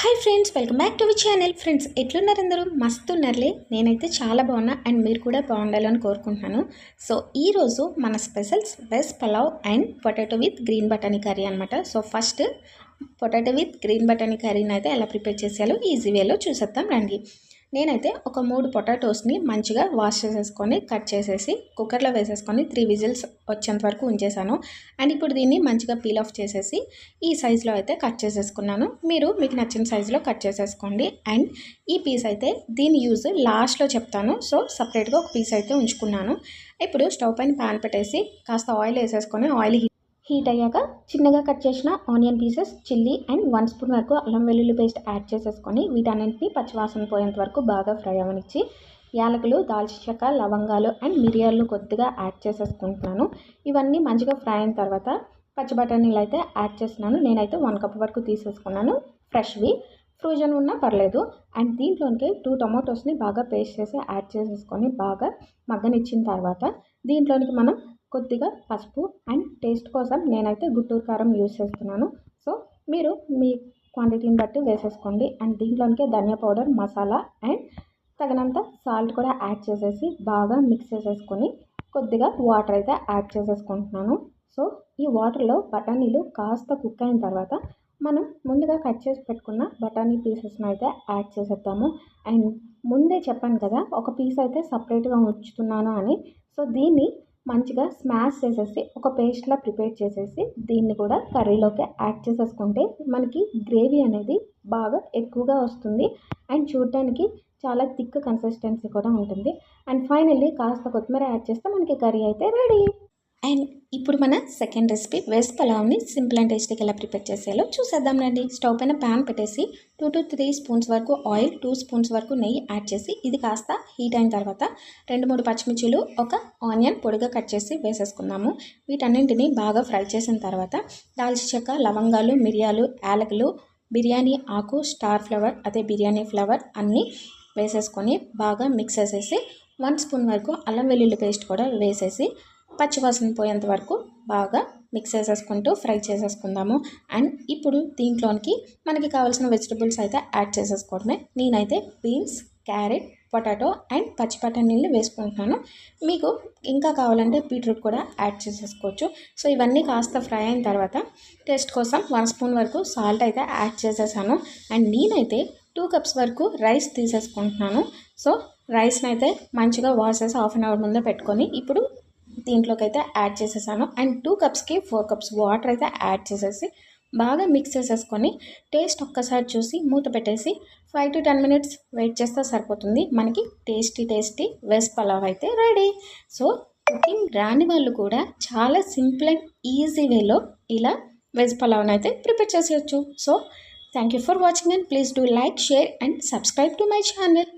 Hi friends welcome back to our channel friends ఎట్లున్నారు అందరూ? మస్తు ఉన్నారులే నేనైతే చాలా బాగున్నా అండ్ మీరు కూడా బాగుండాలని కోరుకుంటున్నాను. సో ఈరోజు మన specials veg pulao and potato with green బటానీ curry అనమాట so first potato with green బటానీ కర్రీని అయితే ఎలా ప్రిపేర్ చేసేయాలో ఈజీ వేలో చూసేద్దాం రండి. నేనైతే ఒక మూడు పొటాటోస్ని మంచిగా వాష్ చేసేసుకొని కట్ చేసేసి కుక్కర్లో వేసేసుకొని త్రీ విజిల్స్ వచ్చేంత వరకు ఉంచేసాను. అండ్ ఇప్పుడు దీన్ని మంచిగా పీల్ ఆఫ్ చేసేసి ఈ సైజులో అయితే కట్ చేసేసుకున్నాను. మీరు మీకు నచ్చిన సైజులో కట్ చేసేసుకోండి. అండ్ ఈ పీస్ అయితే దీని యూజ్ లాస్ట్లో చెప్తాను. సో సపరేట్గా ఒక పీస్ అయితే ఉంచుకున్నాను. ఇప్పుడు స్టవ్ పైన ప్యాన్ పెట్టేసి కాస్త ఆయిల్ వేసేసుకొని ఆయిల్ హీట్ అయ్యాక చిన్నగా కట్ చేసిన onion pieces chilli and one spoon వరకు అల్లం వెల్లుల్లి పేస్ట్ యాడ్ చేసేసుకొని వీటన్నింటిని పచ్చివాసన పోయేంత వరకు బాగా ఫ్రై అవనిచ్చి యాలకులు దాల్చిన లవంగాలు అండ్ మిరియాలు కొద్దిగా యాడ్ చేసేసుకుంటున్నాను. ఇవన్నీ మంచిగా ఫ్రై అయిన తర్వాత పచ్చి బఠానీలు అయితే యాడ్ చేస్తున్నాను. నేనైతే వన్ కప్ వరకు తీసేసుకున్నాను. ఫ్రెష్వి. ఫ్రోజన్ ఉన్నా పర్లేదు. అండ్ దీంట్లోనికి టూ టొమాటోస్ని బాగా పేస్ట్ చేసి యాడ్ చేసేసుకొని బాగా మగ్గనిచ్చిన తర్వాత దీంట్లోనికి మనం కొద్దిగా పసుపు అండ్ టేస్ట్ కోసం నేనైతే గుంటూరు కారం యూస్ చేస్తున్నాను. సో మీరు మీ క్వాంటిటీని బట్టి వేసేసుకోండి. అండ్ దీంట్లోనికే ధనియా పౌడర్ మసాలా అండ్ తగినంత సాల్ట్ కూడా యాడ్ చేసేసి బాగా మిక్స్ చేసేసుకొని కొద్దిగా వాటర్ అయితే యాడ్ చేసేసుకుంటున్నాను. సో ఈ వాటర్లో బఠానీలు కాస్త కుక్ అయిన తర్వాత మనం ముందుగా కట్ చేసి పెట్టుకున్న బఠానీ పీసెస్ని అయితే యాడ్ చేసేద్దాము. అండ్ ముందే చెప్పాను కదా ఒక పీస్ అయితే సపరేట్గా ఉంచుతున్నాను అని. సో దీన్ని మంచిగా స్మాష్ చేసేసి ఒక పేస్ట్లా ప్రిపేర్ చేసేసి దీన్ని కూడా కర్రీలోకి యాడ్ చేసేసుకుంటే మనకి గ్రేవీ అనేది బాగా ఎక్కువగా వస్తుంది. అండ్ చూడటానికి చాలా థిక్ కన్సిస్టెన్సీ కూడా ఉంటుంది. అండ్ ఫైనల్లీ కాస్త కొత్తిమీర యాడ్ చేస్తే మనకి కర్రీ అయితే రెడీ అండ్ ఇప్పుడు మన సెకండ్ రెసిపీ వెజ్ పలావ్ని సింపుల్ అండ్ టేస్టీకి ఎలా ప్రిపేర్ చేసేయాలో చూసేద్దాం రండి. స్టవ్ పైన ప్యాన్ పెట్టేసి టూ టు త్రీ స్పూన్స్ వరకు ఆయిల్ టూ స్పూన్స్ వరకు నెయ్యి యాడ్ చేసి ఇది కాస్త హీట్ అయిన తర్వాత రెండు మూడు పచ్చిమిర్చిలు ఒక ఆనియన్ పొడిగా కట్ చేసి వేసేసుకున్నాము వీటన్నింటిని బాగా ఫ్రై చేసిన తర్వాత దాల్చి చెక్క లవంగాలు మిరియాలు యాలకులు బిర్యానీ ఆకు స్టార్ ఫ్లవర్ అదే బిర్యానీ ఫ్లవర్ అన్నీ వేసేసుకొని బాగా మిక్స్ చేసేసి వన్ స్పూన్ వరకు అల్లం వెల్లుల్లి పేస్ట్ కూడా వేసేసి పచ్చివాసన పోయేంత వరకు బాగా మిక్స్ చేసేసుకుంటూ ఫ్రై చేసేసుకుందాము. అండ్ ఇప్పుడు దీంట్లోనికి మనకి కావాల్సిన వెజిటబుల్స్ అయితే యాడ్ చేసేసుకోవడమే. నేనైతే బీన్స్ క్యారెట్ పొటాటో అండ్ పచ్చి బఠానీలు వేసుకుంటున్నాను. మీకు ఇంకా కావాలంటే బీట్రూట్ కూడా యాడ్ చేసేసుకోవచ్చు. సో ఇవన్నీ కాస్త ఫ్రై అయిన తర్వాత టేస్ట్ కోసం వన్ స్పూన్ వరకు సాల్ట్ అయితే యాడ్ చేసేసాను. అండ్ నేనైతే టూ కప్స్ వరకు రైస్ తీసేసుకుంటున్నాను. సో రైస్ని అయితే మంచిగా వాష్ చేసి హాఫ్ అన్ అవర్ ముందే పెట్టుకొని ఇప్పుడు దీంట్లోకి అయితే యాడ్ చేసేసాను అండ్ టూ కప్స్కి ఫోర్ కప్స్ వాటర్ అయితే యాడ్ చేసేసి బాగా మిక్స్ చేసేసుకొని టేస్ట్ ఒక్కసారి చూసి మూత పెట్టేసి five to ten minutes wait చేస్తే సరిపోతుంది. మనకి టేస్టీ టేస్టీ వెజ్ పలావ్ అయితే రెడీ సో కుకింగ్ రాని వాళ్ళు కూడా చాలా సింపుల్ అండ్ ఈజీ వేలో ఇలా వెజ్ పలావ్ని అయితే ప్రిపేర్ చేసేయచ్చు. So thank you for watching and please do like share and subscribe to my channel